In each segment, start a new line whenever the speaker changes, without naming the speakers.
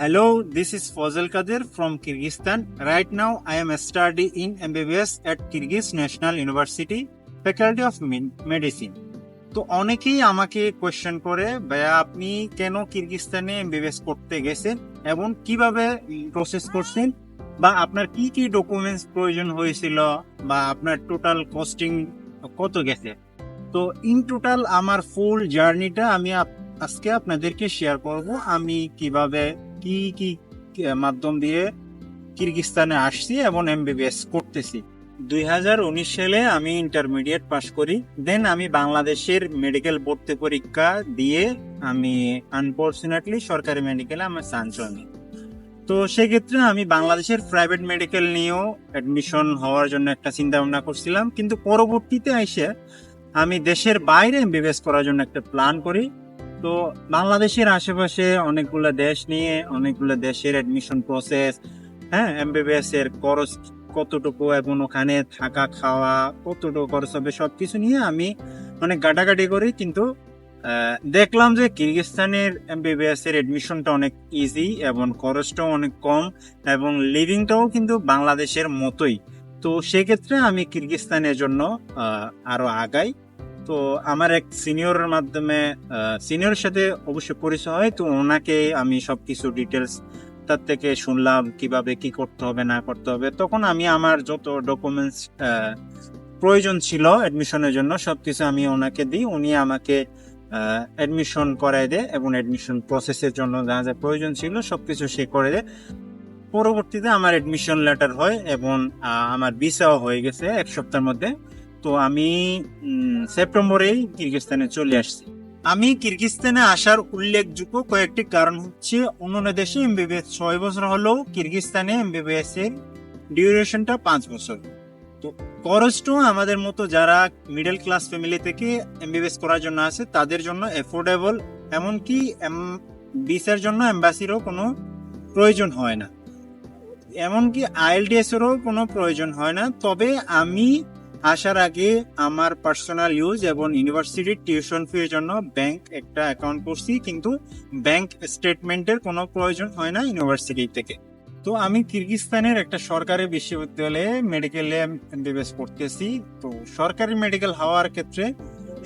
Hello, this is Fazal Kadir from Kyrgyzstan. Right now, I am studying in MBBS at Kyrgyz National University, Faculty of Medicine. তো অনেকেই আমাকে question করে ভাইয়া আপনি কেন কিরগিস্তানে MBBS করতে গেছেন এবং কীভাবে প্রসেস করছেন বা আপনার কি কি ডকুমেন্টস প্রয়োজন হয়েছিল বা আপনার টোটাল কস্টিং কত গেছে তো ইন টোটাল আমার ফুল জার্নিটা আমি আজকে আপনাদেরকে শেয়ার করব আমি কীভাবে কি কি মাধ্যম দিয়ে কিরগিস্তানে আসছি এবং এমবিবিএস করতেছি। দুই হাজার উনিশ সালে আমি ইন্টারমিডিয়েট পাশ করি। দেন আমি বাংলাদেশের মেডিকেল ভর্তি পরীক্ষা দিয়ে আমি আনফর্চুনেটলি সরকারি মেডিকেলে আমার চান্স হয়নি। তো সেক্ষেত্রে আমি বাংলাদেশের প্রাইভেট মেডিকেল নিয়েও অ্যাডমিশন হওয়ার জন্য একটা চিন্তা ভাবনা করছিলাম। কিন্তু পরবর্তীতে এসে আমি দেশের বাইরে এমবিবিএস করার জন্য একটা প্ল্যান করি। তো বাংলাদেশের আশেপাশে অনেকগুলো দেশ নিয়ে অনেকগুলো দেশের অ্যাডমিশন প্রসেস হ্যাঁ এমবিবিএস এর খরচ কতটুকু এবং ওখানে থাকা, খাওয়া কতটুকু খরচ হবে সব কিছু নিয়ে আমি অনেক গাটাগাটি করি। কিন্তু দেখলাম যে কিরগিস্তানের এমবিবিএস এর এডমিশনটা অনেক ইজি এবং খরচটাও অনেক কম এবং লিভিংটাও কিন্তু বাংলাদেশের মতোই। তো সেক্ষেত্রে আমি কিরগিস্তানের জন্য আরও আগাই। তো আমার এক সিনিয়রের মাধ্যমে সিনিয়রের সাথে অবশ্যই পরিচয় হয়। তো ওনাকে আমি সব কিছু ডিটেলস তার থেকে শুনলাম, কীভাবে কি করতে হবে, না করতে হবে। তখন আমি আমার যত ডকুমেন্টস প্রয়োজন ছিল অ্যাডমিশনের জন্য সব কিছু আমি ওনাকে দিই। উনি আমাকে অ্যাডমিশন করাই দেয় এবং অ্যাডমিশন প্রসেসের জন্য যা যা প্রয়োজন ছিল সব কিছু সে করে দেয়। পরবর্তীতে আমার অ্যাডমিশন লেটার হয় এবং আমার ভিসাও হয়ে গেছে এক সপ্তাহের মধ্যে। তো আমি সেপ্টেম্বরেই কিরগিস্তানে চলে আসছি। আমি কিরগিস্তানে আসার উল্লেখযোগ্য কয়েকটি কারণ হচ্ছে, অন্যান্য দেশে এমবিবিএস ছয় বছর হলেও কিরগিস্তানে এমবিবিএস এর ডিউরেশনটা পাঁচ বছর। তো খরচটাও আমাদের মতো যারা মিডল ক্লাস ফ্যামিলি থেকে এমবিবিএস করার জন্য আছে, তাদের জন্য এফোর্ডেবল, এমনকি ভিসার জন্য এম্বাসিরও কোনো প্রয়োজন হয় না। এমনকি আইএলটিএস এরও কোনো প্রয়োজন হয় না। তবে আমি আসার আগে আমার পার্সোনাল ইউজ এবং ইউনিভার্সিটির টিউশন ফির জন্য ব্যাংক একটা অ্যাকাউন্ট করছি, কিন্তু ব্যাংক স্টেটমেন্টের কোনো প্রয়োজন হয় না ইউনিভার্সিটি থেকে। তো আমি কিরগিস্তানের একটা সরকারি বিশ্ববিদ্যালয়ে মেডিকেলে এমবিবিএস করতেছি। তো সরকারি মেডিকেল হওয়ার ক্ষেত্রে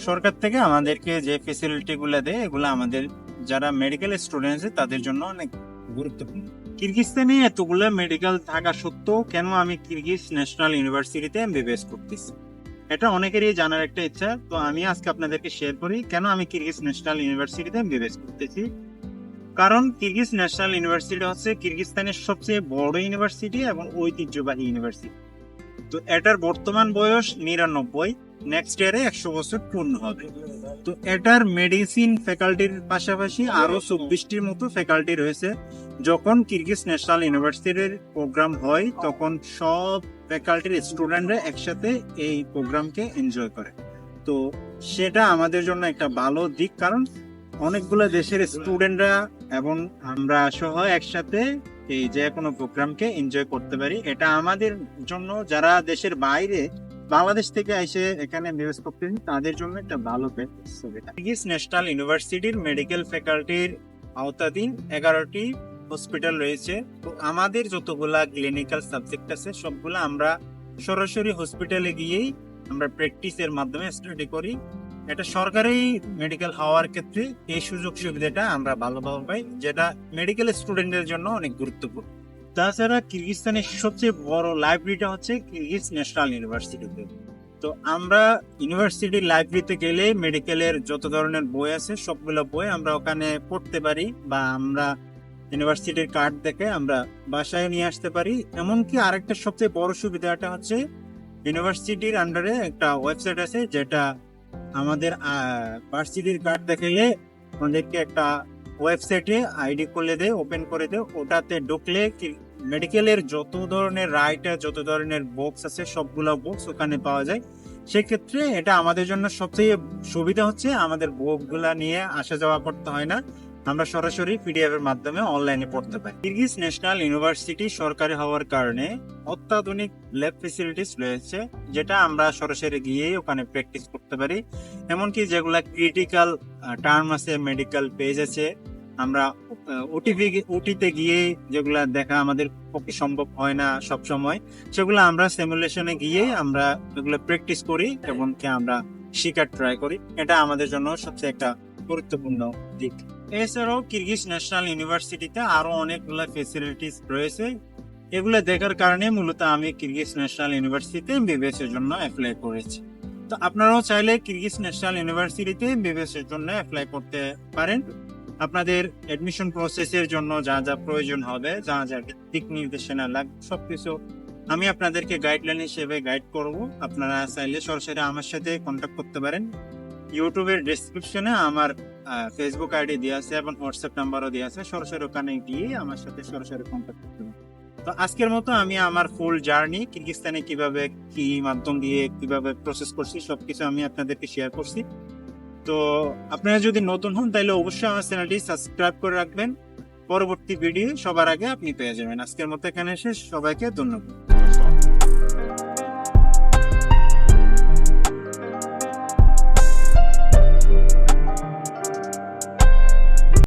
সরকার থেকে আমাদেরকে যে ফেসিলিটি গুলো দেয়, এগুলো আমাদের যারা মেডিকেল স্টুডেন্ট আছে তাদের জন্য অনেক গুরুত্বপূর্ণ। কিরগিস্তানে এতগুলো মেডিকেল থাকা সত্ত্বেও কেন আমি কিরগিজ ন্যাশনাল ইউনিভার্সিটিতে এমবিবিএস করতেছি? এটা অনেকেরই জানার একটা ইচ্ছা, তো আমি আজকে আপনাদেরকে শেয়ার করি কেন আমি কিরগিজ ন্যাশনাল ইউনিভার্সিটিতে এমবিবিএস করতেছি। কারণ কিরগিজ ন্যাশনাল ইউনিভার্সিটি হচ্ছে কিরগিস্তানের সবচেয়ে বড় ইউনিভার্সিটি এবং ঐতিহ্যবাহী ইউনিভার্সিটি। তো এটার বর্তমান বয়স নিরানব্বই নেক্সট ইয়ারে একশো বছর পূর্ণ হবে। তো এটার মেডিসিন ফ্যাকাল্টির পাশাপাশি আরও চব্বিশটির মতো ফ্যাকাল্টি রয়েছে। যখন কিরগিজ ন্যাশনাল ইউনিভার্সিটির প্রোগ্রাম হয়, তখন সব ফ্যাকাল্টির স্টুডেন্টরা একসাথে এই প্রোগ্রামকে এনজয় করে। তো সেটা আমাদের জন্য একটা ভালো দিক, কারণ অনেকগুলো দেশের স্টুডেন্টরা এবং আমরা সহ একসাথে এই যে কোনো প্রোগ্রামকে এনজয় করতে পারি। এটা আমাদের জন্য, যারা দেশের বাইরে বাংলাদেশ থেকে এসে এখানে নিবেশ করতেছেন তাদের জন্য একটা ভালো কিরগিজ ন্যাশনাল ইউনিভার্সিটির মেডিকেল ফ্যাকাল্টির আওতাধীন এগারোটি হসপিটাল রয়েছে। তো আমাদের যতগুলা ক্লিনিক্যাল সাবজেক্ট আছে, সবগুলা আমরা সরাসরি হসপিটালে গিয়েই আমরা প্র্যাকটিসের মাধ্যমে স্টাডি করি। এটা সরকারি মেডিকেল হওয়ার ক্ষেত্রে এই সুযোগ সুবিধাটা আমরা ভালোভাবে পাই, যেটা মেডিকেল স্টুডেন্টদের জন্য অনেক গুরুত্বপূর্ণ। তাছাড়া কিরগিস্তানের সবচেয়ে বড় লাইব্রেরিটা হচ্ছে কিরগিজ ন্যাশনাল ইউনিভার্সিটিতে। তো আমরা ইউনিভার্সিটির লাইব্রেরিতে গেলে মেডিকেলের যত ধরনের বই আছে, সবগুলো বই আমরা ওখানে পড়তে পারি বা আমরা ইউনিভার্সিটির কার্ড দেখে আমরা বাসায় নিয়ে আসতে পারি। এমনকি আরেকটা সবচেয়ে বড় সুবিধাটা হচ্ছে ইউনিভার্সিটির আন্ডারে একটা ওয়েবসাইট আছে যেটা আমাদের ভার্সিটির কার্ড দেখাইলে আমাদেরকে একটা ওয়েবসাইটে আইডি খুলে দেয় ওপেন করে দেয়। ওটাতে ঢুকলে মেডিকেলের যত ধরনের রাইটার যত ধরনের বক্স আছে, সবগুলো বক্স ওখানে পাওয়া যায়। সেক্ষেত্রে এটা আমাদের জন্য সবচেয়ে সুবিধা হচ্ছে, আমাদের বুকগুলা নিয়ে আসা যাওয়া করতে হয় না। আমরা সরাসরি পিডিএফ এর মাধ্যমে অনলাইনে পড়তে পারি। কিরগিজ ন্যাশনাল ইউনিভার্সিটি সরকারি হওয়ার কারণে অত্যাধুনিক ল্যাব ফেসিলিটিস রয়েছে, যেটা আমরা সরাসরি গিয়ে ওখানে প্র্যাকটিস করতে পারি। এমনকি যেগুলা ক্রিটিক্যাল টার্ম আছে মেডিকেল পেজ আছে, আমরা ওটিভি ওটিতে গিয়ে যেগুলা দেখা আমাদের পক্ষে সম্ভব হয় না সব সময় সেগুলো আমরা সিমুলেশনে গিয়ে আমরা এগুলো প্র্যাকটিস করি এবং কি আমরা শিকার ট্রাই করি। এটা আমাদের জন্য সবচেয়ে একটা গুরুত্বপূর্ণ দিক। এছাড়াও কিরগিজ ন্যাশনাল ইউনিভার্সিটিতে আরও অনেকগুলো ফেসিলিটিস রয়েছে। এগুলো দেখার কারণে মূলত আমি কিরগিজ ন্যাশনাল ইউনিভার্সিটিতে এর জন্য অ্যাপ্লাই করেছি। তো আপনারাও চাইলে কিরগিজ ন্যাশনাল ইউনিভার্সিটিতে এর জন্য অ্যাপ্লাই করতে পারেন। আপনাদের অ্যাডমিশন প্রসেসের জন্য যা যা প্রয়োজন হবে, যা যা দিক নির্দেশনা লাগবে সবকিছু আমি আপনাদেরকে গাইডলাইন হিসেবে গাইড করব। আপনারা চাইলে সরাসরি আমার সাথে কন্ট্যাক্ট করতে পারেন। ইউটিউবের ডেসক্রিপশনে আমার ফেসবুক আইডি দেওয়া আছে এবং হোয়াটসঅ্যাপ নাম্বারও দেওয়া আছে। সরাসরি ওখানে গিয়ে আমার সাথে সরাসরি কন্ট্যাক্ট করতে পারেন। তো আজকের মতো আমি আমার ফুল জার্নি কিরগিস্তানে কীভাবে কি মাধ্যম দিয়ে কীভাবে প্রসেস করছি, সবকিছু আমি আপনাদেরকে শেয়ার করছি। তো আপনারা যদি নতুন হন, তাহলে অবশ্যই আমার চ্যানেলটি সাবস্ক্রাইব করে রাখবেন। পরবর্তী ভিডিও সবার আগে আপনি পেয়ে যাবেন। আজকের মতো এখানে এসে সবাইকে ধন্যবাদ।